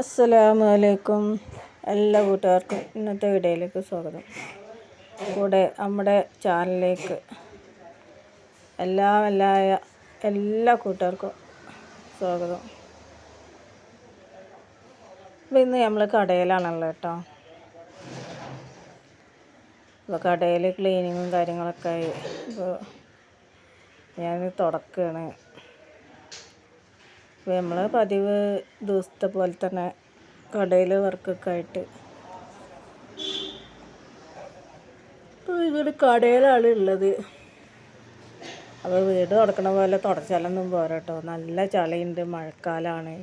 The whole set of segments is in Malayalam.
അസ്സലാമു അലൈക്കും എല്ലാ കൂട്ടുകാർക്കും ഇന്നത്തെ വീഡിയോയിലേക്ക് സ്വാഗതം. കൂടെ നമ്മുടെ ചാനലിലേക്ക് എല്ലാ എല്ലാ കൂട്ടുകാർക്കും സ്വാഗതം. അപ്പോൾ ഇന്ന് നമ്മൾ കടയിലാണല്ലോ കേട്ടോ. അപ്പോൾ കടയിൽ ക്ലീനിങ്ങും കാര്യങ്ങളൊക്കെ ആയി. അപ്പോൾ ഞാൻ തുടക്കുകയാണ് അപ്പോൾ നമ്മൾ പതിവ് ദിവസത്തെ പോലെ തന്നെ കടയിൽ വർക്കൊക്കെ ആയിട്ട്. ഇവിടെ കടയിലാണ് ഉള്ളത്. അപ്പോൾ വീട് തുടക്കണ പോലെ തുടച്ചാലൊന്നും പോരാ കേട്ടോ നല്ല ചളിയുണ്ട് മഴക്കാലമാണ്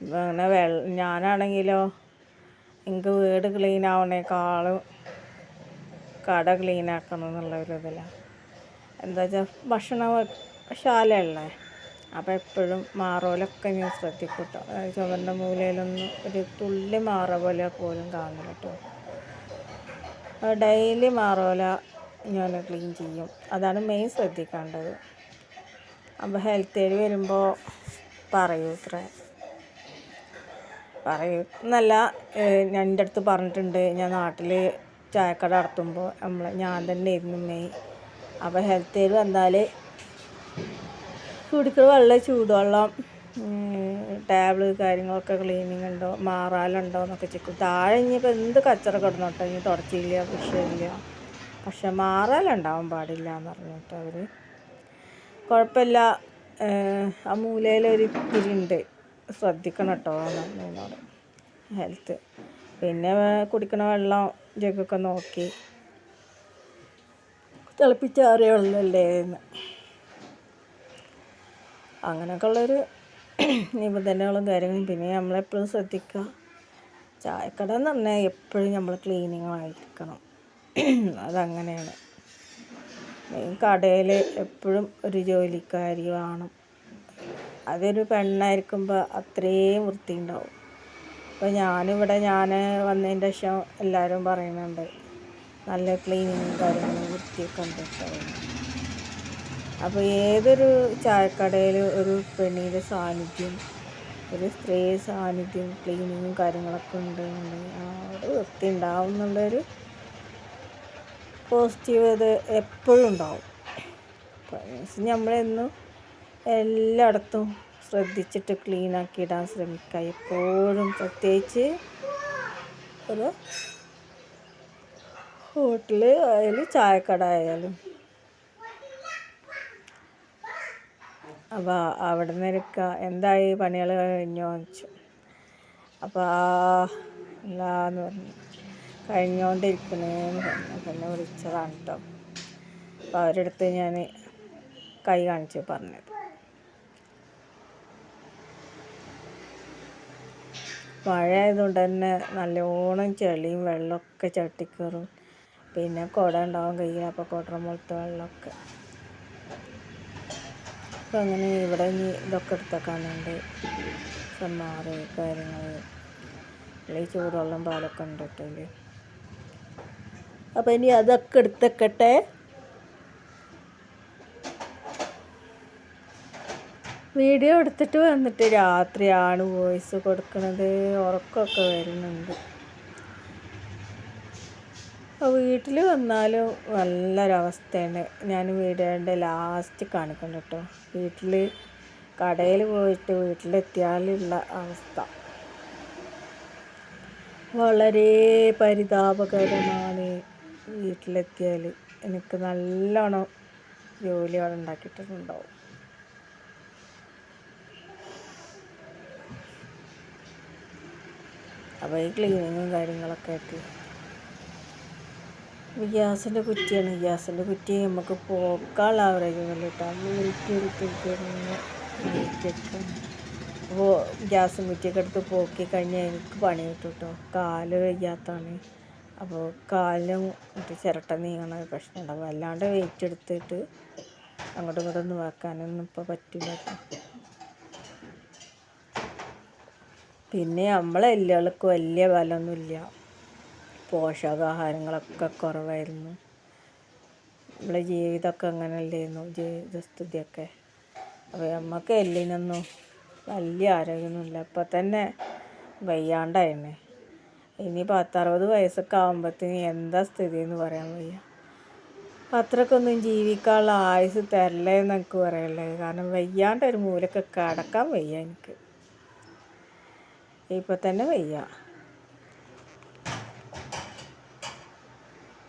അങ്ങനെ വെള്ള ഞാനാണെങ്കിലോ എനിക്ക് വീട് ക്ലീൻ ആവണേക്കാളും കട ക്ലീൻ ആക്കണം എന്നുള്ള ഒരു ഇതിലാണ് എന്താ വെച്ചാൽ ഭക്ഷണ ശാലയല്ലേ? അപ്പോൾ എപ്പോഴും മാറോലൊക്കെ ഞാൻ ശ്രദ്ധിക്കും കേട്ടോ മൂലയിലൊന്നും ഒരു തുള്ളി മാറ പോലെ പോലും കാണില്ല കേട്ടോ ഡെയിലി മാറോല ഞാൻ ക്ലീൻ ചെയ്യും. അതാണ് മെയിൻ ശ്രദ്ധിക്കേണ്ടത്. അപ്പോൾ ഹെൽത്ത് എയ്ഡ് വരുമ്പോൾ പറയൂ ഇത്ര. പറയൂ. എന്നല്ല ഞാൻ എന്റെ അടുത്ത് പറഞ്ഞിട്ടുണ്ട് ഞാൻ നാട്ടിൽ ചായക്കട നടത്തുമ്പോൾ നമ്മൾ ഞാൻ തന്നെ ആയിരുന്നു മെയിൻ. അപ്പോൾ ഹെൽത്ത് എയിൽ വന്നാൽ കുടിക്കുന്ന വെള്ളം ചൂടുവെള്ളം ടേബിൾ കാര്യങ്ങളൊക്കെ ക്ലീനിങ് ഉണ്ടോ മാറാലുണ്ടോ എന്നൊക്കെ ചെക്കും താഴെ ഇനിയിപ്പോൾ എന്ത് കച്ചറ കിടന്നോട്ടെ ഇനി തുടച്ചില്ല വിഷയമില്ല പക്ഷെ മാറാലുണ്ടാവാൻ പാടില്ല എന്ന് പറഞ്ഞിട്ട് അവർ കുഴപ്പമില്ല. ആ മൂലയിലൊരു തിരിണ്ട് ശ്രദ്ധിക്കണം കേട്ടോ എന്നോട്. ഹെൽത്ത് പിന്നെ കുടിക്കണ വെള്ളം ജഗൊക്കെ നോക്കി. തിളപ്പിച്ചാറിയ വെള്ളമല്ലേ എന്ന്. അങ്ങനെയൊക്കെ ഉള്ളൊരു നിബന്ധനകളും കാര്യങ്ങളും. പിന്നെ നമ്മളെപ്പോഴും ശ്രദ്ധിക്കുക. ചായക്കട എന്ന് പറഞ്ഞാൽ എപ്പോഴും നമ്മൾ ക്ലീനിങ്ങായിരിക്കണം. അതങ്ങനെയാണ്. കടയിൽ എപ്പോഴും ഒരു ജോലിക്കാരി വേണം. അതൊരു പെണ്ണായിരിക്കുമ്പോൾ അത്രയും വൃത്തി ഉണ്ടാവും അപ്പോൾ ഞാനിവിടെ ഞാൻ വന്നതിന്റെ ശേഷം എല്ലാവരും പറയുന്നുണ്ട് നല്ല ക്ലീനിങ്ങും കാര്യങ്ങളും വൃത്തിയൊക്കെ അപ്പോൾ ഏതൊരു ചായക്കടയിൽ ഒരു പെണ്ണിന്റെ സാന്നിധ്യം ഒരു സ്ത്രീ സാന്നിധ്യം ക്ലീനിങ്ങും കാര്യങ്ങളൊക്കെ ഉണ്ടെന്നുണ്ടെങ്കിൽ അവിടെ വൃത്തി ഉണ്ടാവും എന്നുള്ളൊരു പോസിറ്റീവ് ഇത് എപ്പോഴും ഉണ്ടാവും. നമ്മളെന്നും എല്ലായിടത്തും ശ്രദ്ധിച്ചിട്ട് ക്ലീൻ ആക്കി ഇടാൻ ശ്രമിക്കുക. എപ്പോഴും പ്രത്യേകിച്ച് ഒരു ഹോട്ടൽ ആയാലും ചായക്കട ആയാലും അപ്പോൾ അവിടെ നിന്ന് എടുക്കുക എന്തായി പണികൾ കഴിഞ്ഞോ വെച്ചു അപ്പോൾ ആ എന്താന്ന് പറഞ്ഞു. കഴിഞ്ഞുകൊണ്ടിരിക്കണേന്ന് പറഞ്ഞു. എന്നെ വിളിച്ചതാണ് കേട്ടോ അപ്പോൾ അവരെടുത്ത് ഞാൻ കൈ കാണിച്ച് പറഞ്ഞത്. മഴ ആയതുകൊണ്ട് തന്നെ നല്ലോണം ചെളിയും വെള്ളമൊക്കെ ചട്ടിക്കയറും പിന്നെ കുട ഉണ്ടാവും കയ്യിൽ അപ്പോൾ കുടറ മുളത്ത് വെള്ളമൊക്കെ. അപ്പം അങ്ങനെ ഇവിടെ ഇനി ഇതൊക്കെ എടുത്തേക്കാനുണ്ട്. സമ്മാറ് കാര്യങ്ങൾ അല്ലെങ്കിൽ ചൂടുവെള്ളം പാലൊക്കെ ഉണ്ട് കേട്ടോ അപ്പം ഇനി അതൊക്കെ എടുത്തേക്കട്ടെ. വീഡിയോ എടുത്തിട്ട് വന്നിട്ട് രാത്രിയാണ് വോയിസ് കൊടുക്കുന്നത് ഉറക്കമൊക്കെ വരുന്നുണ്ട്. വീട്ടിൽ വന്നാലും നല്ലൊരവസ്ഥയാണ്. ഞാൻ വീടിന്റെ ലാസ്റ്റ് കാണിക്കണം കേട്ടോ വീട്ടിൽ കടയിൽ പോയിട്ട് വീട്ടിലെത്തിയാലുള്ള അവസ്ഥ. വളരെ പരിതാപകരമാണ് വീട്ടിലെത്തിയാൽ എനിക്ക് നല്ലോണം ജോലി അവിടെ ഉണ്ടാക്കിയിട്ടുണ്ടാവും. അപ്പോൾ ഈ ക്ലീനിങ്ങും കാര്യങ്ങളൊക്കെ ആയിട്ട് ഗ്യാസിന്റെ കുറ്റിയാണ്. ഗ്യാസിന്റെ കുറ്റി നമുക്ക് പോക്കാനുള്ള ആവറേജ് കേട്ടോ വെയിറ്റ് എടുത്തിട്ട് അപ്പോൾ ഗ്യാസും കുറ്റിയൊക്കെ എടുത്ത് പോക്കി കഴിഞ്ഞാൽ എനിക്ക് പണി കിട്ടും കേട്ടോ. കാൽ വയ്യാത്തതാണ്. അപ്പോൾ കാലിനും മറ്റേ ചിരട്ട നീങ്ങണ പ്രശ്നം ഉണ്ടാവും അല്ലാണ്ട് വെയിറ്റ് എടുത്തിട്ട് അങ്ങോട്ടും ഇങ്ങോട്ടൊന്നും വെക്കാനൊന്നും ഇപ്പോൾ പറ്റില്ല പിന്നെ നമ്മളെ എല്ലുകൾക്ക് വലിയ ബലമൊന്നുമില്ല. പോഷകാഹാരങ്ങളൊക്കെ കുറവായിരുന്നു. നമ്മളെ ജീവിതമൊക്കെ അങ്ങനെ അല്ലായിരുന്നു ജീവിതസ്ഥിതിയൊക്കെ അപ്പോൾ നമുക്ക് എല്ലിനൊന്നും വലിയ ആരോഗ്യമൊന്നുമില്ല. ഇപ്പം തന്നെ വയ്യാണ്ടായിരുന്നേ ഇനി പത്തറുപത് വയസ്സൊക്കെ ആകുമ്പോഴത്തേന് എന്താ സ്ഥിതി എന്ന് പറയാൻ വയ്യ. അത്രക്കൊന്നും ജീവിക്കാനുള്ള ആയുസ് തരല്ലേ എന്ന് എനിക്ക് കാരണം വയ്യാണ്ട് ഒരു അടക്കാൻ വയ്യ എനിക്ക്. ഇപ്പം തന്നെ വയ്യ.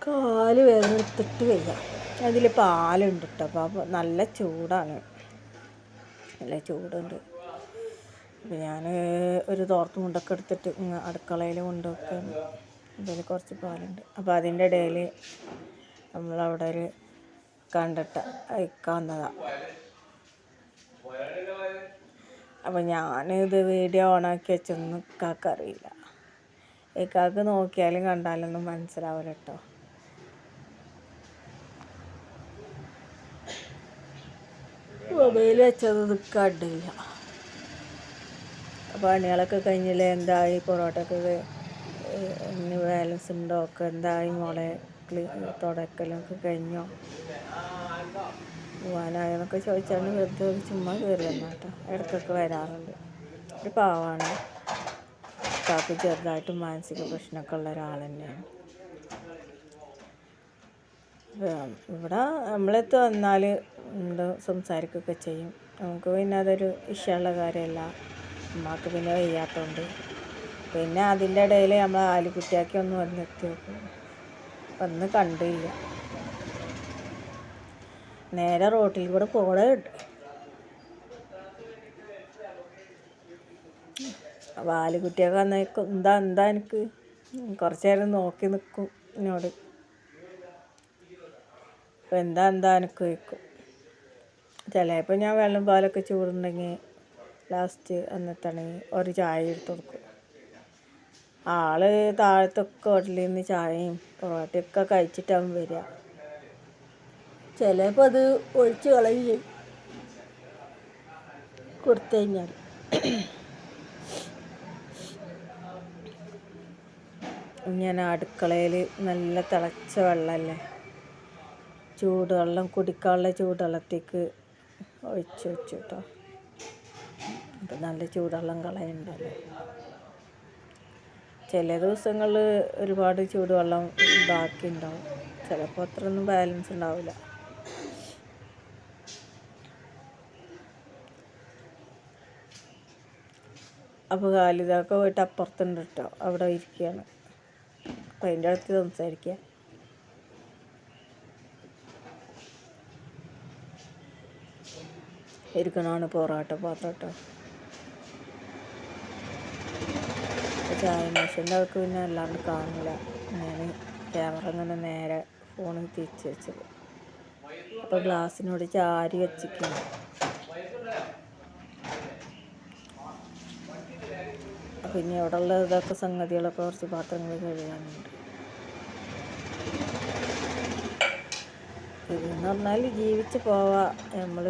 കാൽ വേദന എടുത്തിട്ട് വയ്യ അതിൽ പാലുണ്ട് കേട്ടോ അപ്പോൾ നല്ല ചൂടാണ്. നല്ല ചൂടുണ്ട്. അപ്പോൾ ഞാൻ ഒരു തോർത്ത് മുണ്ടൊക്കെ എടുത്തിട്ട് അടുക്കളയിൽ കൊണ്ടുവയ്ക്കാൻ ഇതിൽ കുറച്ച് പാലുണ്ട്. അപ്പോൾ അതിന്റെ ഇടയിൽ നമ്മളവിടെ ഒരു കണ്ടിട്ട് അയക്കാൻ വന്നതാണ് അപ്പോൾ ഞാനിത് വീഡിയോ ഓണാക്കി വെച്ചൊന്നും ഇക്കാക്കറിയില്ല. ഇക്കാക്ക് നോക്കിയാലും കണ്ടാലൊന്നും മനസ്സിലാവില്ല കേട്ടോ മൊബൈൽ വെച്ചത് നിൽക്കാണ്ടില്ല പണികളൊക്കെ കഴിഞ്ഞില്ലേ? എന്തായി? പൊറോട്ടക്ക് ഇനി ബാലൻസ് ഉണ്ടോ? ഒക്കെ എന്തായി മോളെ? ക്ലീ തുടക്കലൊക്കെ കഴിഞ്ഞോ? പോവാനായെന്നൊക്കെ ചോദിച്ചാണ് വെറുതെ ചുമ്മാ കയറി വന്നാട്ടോ ഇടയ്ക്കൊക്കെ വരാറുണ്ട്. ഒരു പാവാണ്. കാക്ക് ചെറുതായിട്ട് മാനസിക പ്രശ്നമൊക്കെ ഉള്ള ഒരാൾ തന്നെയാണ് ഇവിടെ നമ്മളെത്തു വന്നാൽ ഉണ്ട് സംസാരിക്കുകയൊക്കെ ചെയ്യും. നമുക്ക് പിന്നെ അതൊരു ഇഷ്ടമുള്ള കാര്യമല്ല. അമ്മയ്ക്ക് പിന്നെ വയ്യാത്തതുകൊണ്ട് പിന്നെ അതിന്റെ ഇടയിൽ നമ്മൾ ആലിക്കുട്ടിയാക്കി ഒന്ന് വന്നെത്തി നോക്കും. വന്ന് കണ്ടില്ല. നേരെ റോട്ടിൽ കൂടെ പോകണേ ഉണ്ട്. അപ്പോൾ ആലിക്കുട്ടിയൊക്കെ വന്നേക്കും എന്താ എന്താ എനിക്ക്? കുറച്ച് നേരം നോക്കി നിൽക്കും എന്നോട് അപ്പോൾ എന്താ എന്താ എനിക്ക് വയ്ക്കും ചിലപ്പോൾ ഞാൻ വെള്ളം പാലൊക്കെ ചൂടുണ്ടെങ്കിൽ ലാസ്റ്റ് എന്നിട്ടാണെങ്കിൽ ഒരു ചായ എടുത്ത് കൊടുക്കും. ആൾ താഴത്തൊക്കെ ഹോട്ടലിൽ നിന്ന് ചായയും പൊറോട്ടയൊക്കെ കഴിച്ചിട്ടാവും വരിക. ചിലപ്പോൾ അത് ഒഴിച്ച് കളയും കൊടുത്തു കഴിഞ്ഞാൽ ഞാൻ അടുക്കളയിൽ നല്ല തിളച്ച വെള്ളമല്ലേ ചൂടുവെള്ളം കുടിക്കാനുള്ള ചൂടുവെള്ളത്തേക്ക് ഒഴിച്ച് വെച്ചു കേട്ടോ അപ്പം നല്ല ചൂടുവെള്ളം കളയുണ്ടല്ലോ. ചില ദിവസങ്ങളിൽ ഒരുപാട് ചൂടുവെള്ളം ബാക്കി ഉണ്ടാവും ചിലപ്പോൾ അത്രയൊന്നും ബാലൻസ് ഉണ്ടാവില്ല. അപ്പോൾ കാലിതൊക്കെ പോയിട്ട് അപ്പുറത്തുണ്ട് കേട്ടോ. അവിടെ ഇരിക്കുകയാണ്. അപ്പം അതിന്റെ അടുത്ത് സംസാരിക്കുക ഇരിക്കണമാണ് പൊറോട്ട പാത്രം കേട്ടോ ചായ മെഷീന്റെ അവർക്ക് പിന്നെ അല്ലാണ്ട് കാണില്ല ഞാൻ ക്യാമറ ഇങ്ങനെ നേരെ ഫോണിൽ തിരിച്ച് വെച്ചത്. അപ്പോൾ ഗ്ലാസ്സിനോട് ചാരി വെച്ചിരിക്കുന്നു പിന്നെ അവിടെ ഉള്ള ഇതൊക്കെ സംഗതികളൊക്കെ കുറച്ച് പാത്രങ്ങൾ കഴുകാനുണ്ട്. ഇതെന്ന് പറഞ്ഞാൽ ജീവിച്ച് പോവാ. നമ്മൾ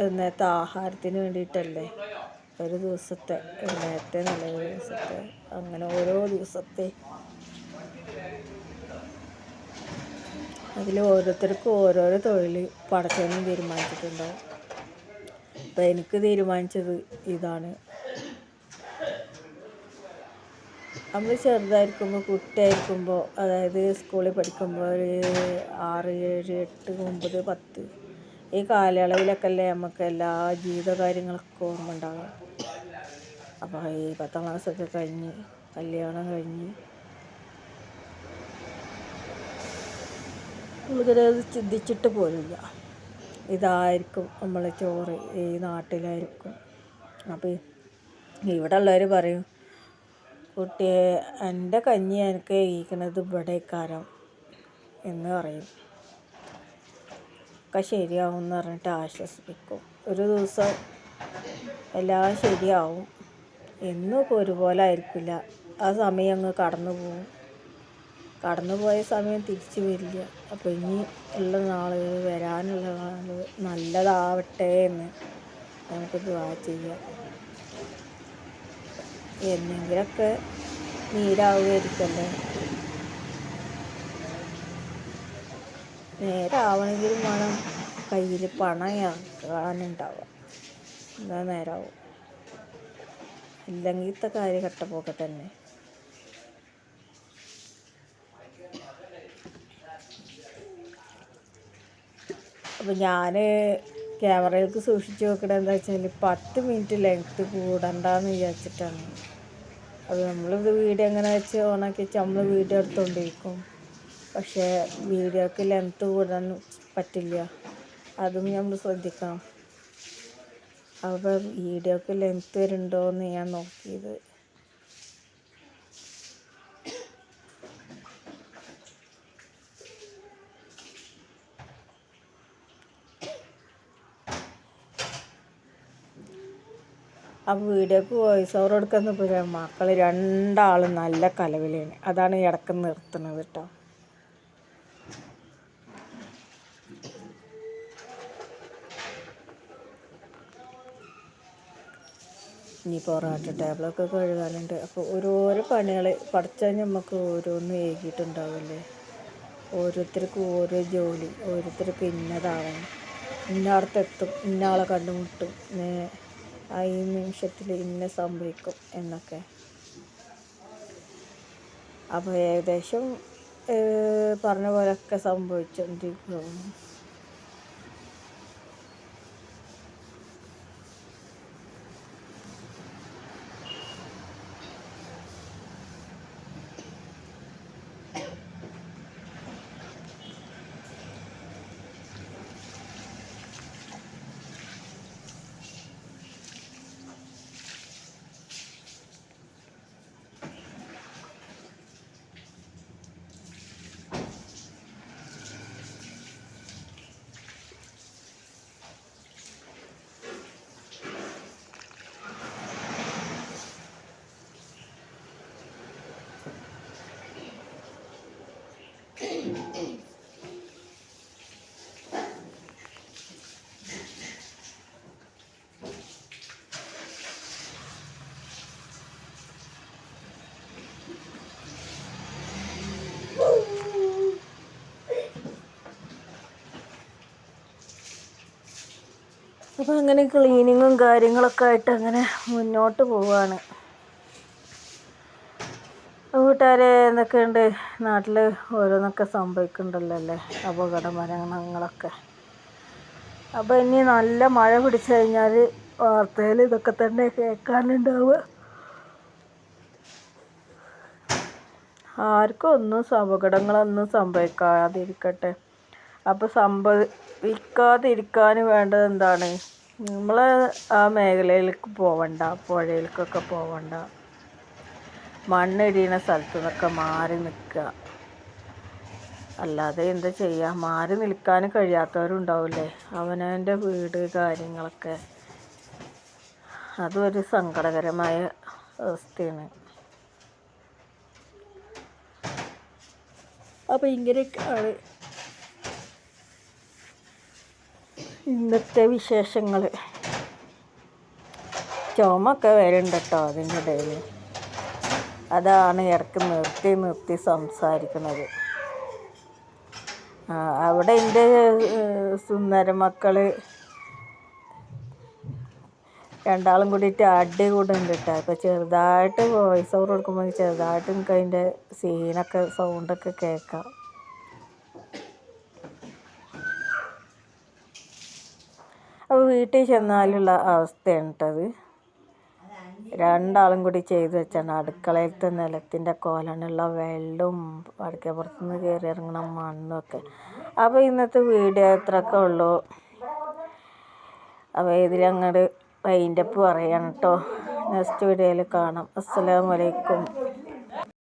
നേരത്തെ ആഹാരത്തിന് വേണ്ടിയിട്ടല്ലേ? ഒരു ദിവസത്തെ നേരത്തെ നല്ല ഒരു ദിവസത്തെ അങ്ങനെ ഓരോ ദിവസത്തെ. അതിൽ ഓരോരുത്തർക്കും ഓരോരോ തൊഴിൽ പടച്ചവനും തീരുമാനിച്ചിട്ടുണ്ടാവും അപ്പം എനിക്ക് തീരുമാനിച്ചത് ഇതാണ്. നമ്മൾ ചെറുതായിരിക്കുമ്പോൾ കുട്ടിയായിരിക്കുമ്പോൾ അതായത് സ്കൂളിൽ പഠിക്കുമ്പോൾ ഒരു ആറ് ഏഴ് എട്ട് ഒമ്പത് പത്ത് ഈ കാലയളവിലൊക്കെ അല്ലേ നമുക്ക് എല്ലാ ജീവിത കാര്യങ്ങളൊക്കെ ഓർമ്മ ഉണ്ടാകും അപ്പോൾ ഈ പത്താം ക്ലാസ്സൊക്കെ കഴിഞ്ഞ് കല്യാണം കഴിഞ്ഞ്. കൂടുതലത് ചിന്തിച്ചിട്ട് പോലുമില്ല. ഇതായിരിക്കും നമ്മൾ ചോറ് ഈ നാട്ടിലായിരിക്കും. അപ്പോൾ ഇവിടെ ഉള്ളവർ പറയും കുട്ടിയെ എന്റെ കഞ്ഞി എനിക്ക് കഴിക്കണത് കാരം എന്ന് പറയും. ഒക്കെ ശരിയാവും എന്ന് പറഞ്ഞിട്ട് ആശ്വസിപ്പിക്കും. ഒരു ദിവസം എല്ലാം ശരിയാവും. എന്നും ഇപ്പോൾ ഒരുപോലെ ആയിരിക്കില്ല. ആ സമയം അങ്ങ് കടന്നു പോകും. കടന്നു പോയ സമയം തിരിച്ചു വരില്ല. അപ്പോൾ ഇനി ഉള്ള നാളുകൾ വരാനുള്ള നാളുകൾ നല്ലതാവട്ടെ എന്ന് നമുക്ക് ദുവാ ചെയ്യാം. എന്നെങ്കിലൊക്കെ നീരാവുമായിരിക്കല്ലേ നേരാവണമെങ്കിലും വേണം കയ്യിൽ പണം ഇറക്കാനുണ്ടാവുക. എന്നാ നേരാവും. ഇല്ലെങ്കിൽ ഇത്ത കാര്യം കട്ടപ്പോക്കെ തന്നെ. അപ്പം ഞാൻ ക്യാമറയിലേക്ക് സൂക്ഷിച്ച് വെക്കണത് എന്താ വെച്ചാൽ പത്ത് മിനിറ്റ് ലെങ്ത്ത് കൂടണ്ടെന്ന് വിചാരിച്ചിട്ടാണ്. അത് നമ്മളിത് വീഡിയോ എങ്ങനെ വെച്ച് ഓണാക്കി വെച്ച് നമ്മൾ വീഡിയോ എടുത്തുകൊണ്ടിരിക്കും പക്ഷേ വീഡിയോക്ക് ലെങ്ത്ത് കൂടാൻ പറ്റില്ല. അതും നമ്മൾ ശ്രദ്ധിക്കണം. അപ്പോൾ വീഡിയോക്ക് ലെങ്ത്ത് വരുന്നുണ്ടോ എന്ന് ഞാൻ നോക്കിയത്. അപ്പോൾ വീഡിയോക്ക് വോയിസ് ഓവർ കൊടുക്കുന്ന പോലെ മക്കൾ രണ്ടാളും നല്ല കലവിലാണ് അതാണ് ഇടയ്ക്ക് നിർത്തുന്നത് കേട്ടോ ഇനി പൊറാട്ട ടേബിളൊക്കെ കഴുകാനുണ്ട്. അപ്പോൾ ഓരോരോ പണികൾ പഠിച്ചാൽ നമുക്ക് ഓരോന്ന് ഏകിയിട്ടുണ്ടാവില്ലേ ഓരോരുത്തർക്കും ഓരോ ജോലി ഓരോരുത്തർക്ക് ഇന്നതാവണം ഇന്നടത്തെത്തും ഇന്നയാളെ കണ്ടുമുട്ടും. ഈ നിമിഷത്തിൽ ഇന്ന സംഭവിക്കും എന്നൊക്കെ. അപ്പോൾ ഏകദേശം പറഞ്ഞ പോലെയൊക്കെ സംഭവിച്ചുകൊണ്ടിരിക്കുന്നു അപ്പോൾ അങ്ങനെ ക്ലീനിങ്ങും കാര്യങ്ങളൊക്കെ ആയിട്ട് അങ്ങനെ മുന്നോട്ട് പോവാണ്. കൂട്ടുകാരെ എന്തൊക്കെയുണ്ട്? നാട്ടിൽ ഓരോന്നൊക്കെ സംഭവിക്കുന്നുണ്ടല്ലോ അല്ലേ? അപകട മരണങ്ങളൊക്കെ. അപ്പോൾ ഇനി നല്ല മഴ പിടിച്ചു കഴിഞ്ഞാൽ വാർത്തയിൽ ഇതൊക്കെ തന്നെ കേൾക്കാനുണ്ടാവുക. ആർക്കും ഒന്നും അപകടങ്ങളൊന്നും സംഭവിക്കാതിരിക്കട്ടെ. അപ്പോൾ സംഭവിക്കാതിരിക്കാൻ വേണ്ടത് എന്താണ്? നമ്മൾ ആ മേഖലയിലേക്ക് പോവണ്ട പുഴയിലേക്കൊക്കെ പോവണ്ട. മണ്ണിടിയുന്ന സ്ഥലത്തു നിന്നൊക്കെ മാറി നിൽക്കുക അല്ലാതെ എന്താ ചെയ്യുക മാറി നിൽക്കാൻ കഴിയാത്തവരുണ്ടാവില്ലേ? അവനവന്റെ വീട് കാര്യങ്ങളൊക്കെ. അതും ഒരു സങ്കടകരമായ അവസ്ഥയാണ്. അപ്പോൾ ഇങ്ങനെയൊക്കെയാണ് ഇന്നത്തെ വിശേഷങ്ങൾ ചുമക്കെ വരുന്നുണ്ട് കേട്ടോ അതിന്റെ ഇടയിൽ അതാണ് ഇടയ്ക്ക് നിർത്തി നിർത്തി സംസാരിക്കുന്നത്. അവിടെ എന്റെ സുന്ദര മക്കൾ രണ്ടാളും കൂടിയിട്ട് അടി കൂടുന്നുണ്ട് കേട്ടോ അപ്പോൾ ചെറുതായിട്ട് വോയിസ് ഓവർ കൊടുക്കുമ്പോൾ ചെറുതായിട്ട് എനിക്ക് അതിന്റെ സീനൊക്കെ സൗണ്ടൊക്കെ കേൾക്കാം. അപ്പോൾ വീട്ടിൽ ചെന്നാലുള്ള അവസ്ഥയാണ് കേട്ടത് രണ്ടാളും കൂടി ചെയ്ത് വെച്ചാണ്. അടുക്കളയിലത്തെ നിലത്തിന്റെ കോലണുള്ള വെള്ളവും അടുക്കപ്പുറത്തുനിന്ന് കയറി ഇറങ്ങണ മണ്ണും ഒക്കെ. അപ്പോൾ ഇന്നത്തെ വീഡിയോ ഇത്രയൊക്കെ ഉള്ളൂ. അപ്പോൾ ഇതിലങ്ങോട്ട് വൈൻഡപ്പ് പറയാണ് കേട്ടോ നെക്സ്റ്റ് വീഡിയോയിൽ കാണാം. അസ്സലാമു അലൈക്കും.